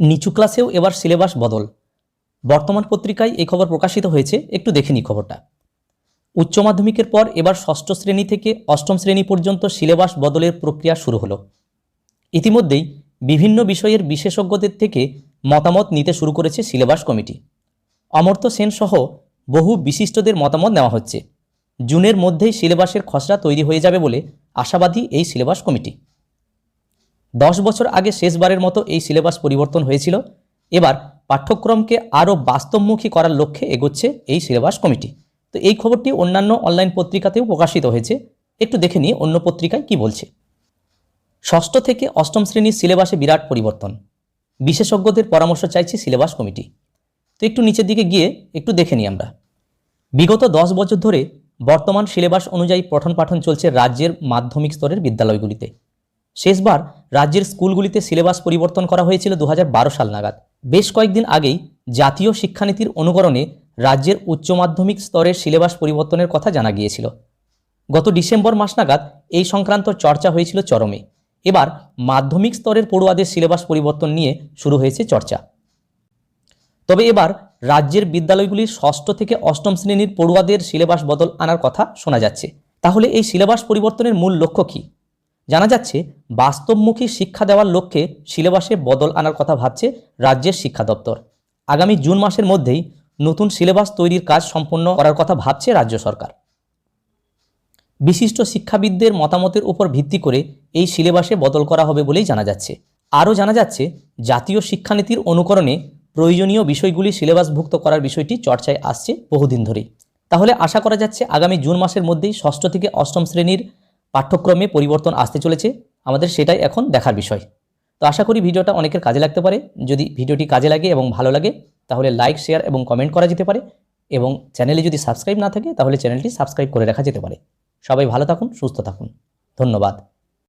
নিচু ক্লাসেও এবার সিলেবাস বদল। বর্তমান পত্রিকায় এই খবর প্রকাশিত হয়েছে, একটু দেখে নিই খবরটা। উচ্চ মাধ্যমিকের পর এবার ষষ্ঠ শ্রেণি থেকে অষ্টম শ্রেণি পর্যন্ত সিলেবাস বদলের প্রক্রিয়া শুরু হলো। ইতিমধ্যেই বিভিন্ন বিষয়ের বিশেষজ্ঞদের থেকে মতামত নিতে শুরু করেছে সিলেবাস কমিটি। অমর্ত্য সেন সহ বহু বিশিষ্টদের মতামত নেওয়া হচ্ছে। জুনের মধ্যেই সিলেবাসের খসড়া তৈরি হয়ে যাবে বলে আশাবাদী এই সিলেবাস কমিটি। দশ বছর আগে শেষবারের মতো এই সিলেবাস পরিবর্তন হয়েছিল। এবার পাঠ্যক্রমকে আরও বাস্তবমুখী করার লক্ষ্যে এগোচ্ছে এই সিলেবাস কমিটি। তো এই খবরটি অন্যান্য অনলাইন পত্রিকাতেও প্রকাশিত হয়েছে। একটু দেখে নিয়ে অন্য পত্রিকায় কি বলছে। ষষ্ঠ থেকে অষ্টম শ্রেণির সিলেবাসে বিরাট পরিবর্তন। বিশেষজ্ঞদের পরামর্শ চাইছে সিলেবাস কমিটি। তো একটু নিচের দিকে গিয়ে একটু দেখে নিই আমরা। বিগত দশ বছর ধরে বর্তমান সিলেবাস অনুযায়ী পঠন পাঠন চলছে রাজ্যের মাধ্যমিক স্তরের বিদ্যালয়গুলিতে। শেষবার রাজ্যের স্কুলগুলিতে সিলেবাস পরিবর্তন করা হয়েছিল দু হাজার বারো সাল নাগাদ। বেশ কয়েকদিন আগেই জাতীয় শিক্ষানীতির অনুকরণে রাজ্যের উচ্চ মাধ্যমিক স্তরের সিলেবাস পরিবর্তনের কথা জানা গিয়েছিল। গত ডিসেম্বর মাস নাগাদ এই সংক্রান্ত চর্চা হয়েছিল চরমে। এবার মাধ্যমিক স্তরের পড়ুয়াদের সিলেবাস পরিবর্তন নিয়ে শুরু হয়েছে চর্চা। তবে এবার রাজ্যের বিদ্যালয়গুলির ষষ্ঠ থেকে অষ্টম শ্রেণির পড়ুয়াদের সিলেবাস বদল আনার কথা শোনা যাচ্ছে। তাহলে এই সিলেবাস পরিবর্তনের মূল লক্ষ্য কী? জানা যাচ্ছে, বাস্তবমুখী শিক্ষা দেওয়ার লক্ষ্যে সিলেবাসে বদল আনার কথা ভাবছে রাজ্যের শিক্ষা দপ্তর। আগামী জুন মাসের মধ্যেই নতুন সিলেবাস তৈরির কাজ সম্পন্ন করার কথা ভাবছে রাজ্য সরকার। বিশিষ্ট শিক্ষাবিদদের মতামতের উপর ভিত্তি করে এই সিলেবাসে বদল করা হবে বলেই জানা যাচ্ছে। আরও জানা যাচ্ছে, জাতীয় শিক্ষানীতির অনুকরণে প্রয়োজনীয় বিষয়গুলি সিলেবাসভুক্ত করার বিষয়টি চর্চায় আসছে বহুদিন ধরেই। তাহলে আশা করা যাচ্ছে আগামী জুন মাসের মধ্যেই ষষ্ঠ থেকে অষ্টম শ্রেণির পাঠ্যক্রমে পরিবর্তন আসতে চলেছে, আমাদের সেটাই এখন দেখার বিষয়। তো আশা করি ভিডিওটা অনেকের কাজে লাগতে পারে। যদি ভিডিওটি কাজে লাগে এবং ভালো লাগে, তাহলে লাইক শেয়ার এবং কমেন্ট করা যেতে পারে এবং চ্যানেলে যদি সাবস্ক্রাইব না থাকে, তাহলে চ্যানেলটি সাবস্ক্রাইব করে রাখা যেতে পারে। সবাই ভালো থাকুন, সুস্থ থাকুন। ধন্যবাদ।